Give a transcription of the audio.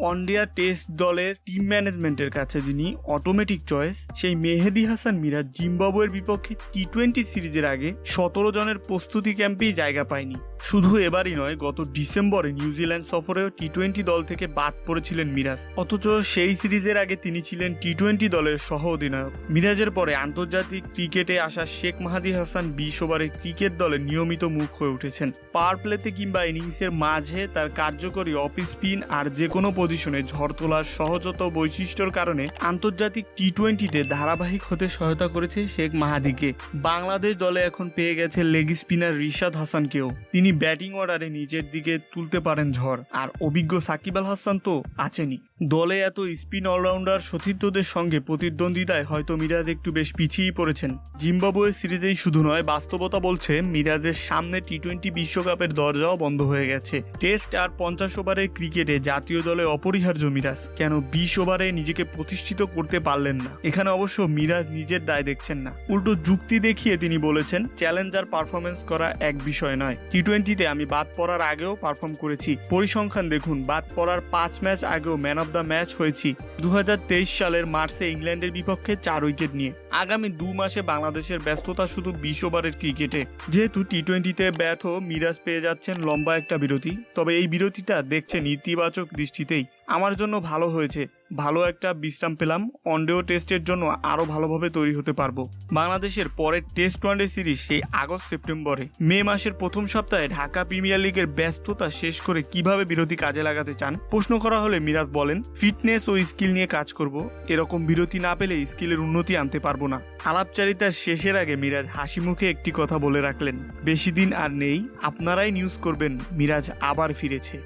ওয়ানডিয়া test দলের team ম্যানেজমেন্টের কাছে যিনি অটোমেটিক চয়েস সেই মেহেদি হাসান মিরাজ জিম্বাবুয়ের বিপক্ষে টি টোয়েন্টি সিরিজের আগে সতেরো জনের প্রস্তুতি ক্যাম্পেই জায়গা পায়নি। শুধু এবারই নয়, গত ডিসেম্বরে নিউজিল্যান্ড সফরেও টি টোয়েন্টি দল থেকে বাদ পড়েছিলেন মিরাজ। অথচ সেই সিরিজের আগে তিনি ছিলেন টি টোয়েন্টি দলের সহ অধিনায়ক। মিরাজের পরে আন্তর্জাতিক ক্রিকেটে আসা শেখ মাহাদি হাসান বিশ ওভারে ক্রিকেট দলে নিয়মিত মুখ হয়ে উঠেছেন। পাওয়ার প্লেতে কিংবা ইনিংসের মাঝে তার কার্যকরী অফ স্পিন আর যে কোনো পজিশনে ঝড় তোলার সহজত বৈশিষ্ট্যর কারণে আন্তর্জাতিক টি টোয়েন্টিতে ধারাবাহিক হতে সহায়তা করেছে শেখ মাহাদিকে। বাংলাদেশ দলে এখন পেয়ে গেছে লেগ স্পিনার রিশাদ হাসানকেও। তিনি ব্যাটিং অর্ডারে নিজের দিকে তুলতে পারেন ঝড়, আর অভিজ্ঞ সাকিব আল হাসান তো আছেনই। দলে এত স্পিন অলরাউন্ডার সতীর্থদের সঙ্গে প্রতিদ্বন্দ্বিতায় হয়তো মিরাজ একটু বেশ পিছিয়েই পড়েছেন। জিম্বাবুয়ে সিরিজেই শুধু নয়, বাস্তবতা বলছে মিরাজের সামনে টি টোয়েন্টি বিশ্বকাপের দরজাও বন্ধ হয়ে গেছে। টেস্ট আর পঞ্চাশ ওভারের ক্রিকেটে জাতীয় দলে অপরিহার্য মিরাজ। কেন বিশ ওভারে নিজেকে প্রতিষ্ঠিত করতে পারলেন না? এখানে অবশ্য মিরাজ নিজের দায় দেখছেন না। উল্টো যুক্তি দেখিয়ে তিনি বলেছেন, চ্যালেঞ্জার পারফরমেন্স করা এক বিষয় নয়। টি টোয়েন্টিতে আমি বাদ পড়ার আগেও পারফর্ম করেছি। পরিসংখ্যান দেখুন, বাদ পড়ার পাঁচ ম্যাচ আগেও ম্যান অফ দ্য ম্যাচ হয়েছি। দু হাজার তেইশ সালের মার্চে ইংল্যান্ডের বিপক্ষে চার উইকেট নিয়ে। আগামী দু মাসে বাংলাদেশের ব্যস্ততা শুধু বিশ ক্রিকেটে। যেহেতু টি টোয়েন্টিতে ব্যর্থ, মিরাজ পেয়ে যাচ্ছেন লম্বা একটা বিরতি। তবে এই বিরতিটা দেখছেন ইতিবাচক দৃষ্টিতেই। আমার জন্য ভালো হয়েছে। ভালো একটা বিশ্রাম পেলাম। ওয়ানডেও টেস্টের জন্য আরও ভালোভাবে তৈরি হতে পারব। বাংলাদেশের পরের টেস্ট ওয়ানডে সিরিজ সেই আগস্ট সেপ্টেম্বরে। মে মাসের প্রথম সপ্তাহে ঢাকা প্রিমিয়ার লিগের ব্যস্ততা শেষ করে কীভাবে বিরতি কাজে লাগাতে চান? প্রশ্ন করা হলে মিরাজ বলেন, ফিটনেস ও স্কিল নিয়ে কাজ করব। এরকম বিরতি না পেলে স্কিলের উন্নতি আনতে পারব না। আলাপচারিতার শেষের আগে মিরাজ হাসি মুখে একটি কথা বলে রাখলেন, বেশি দিন আর নেই। আপনারাই নিউজ করবেন। মিরাজ আবার ফিরেছে।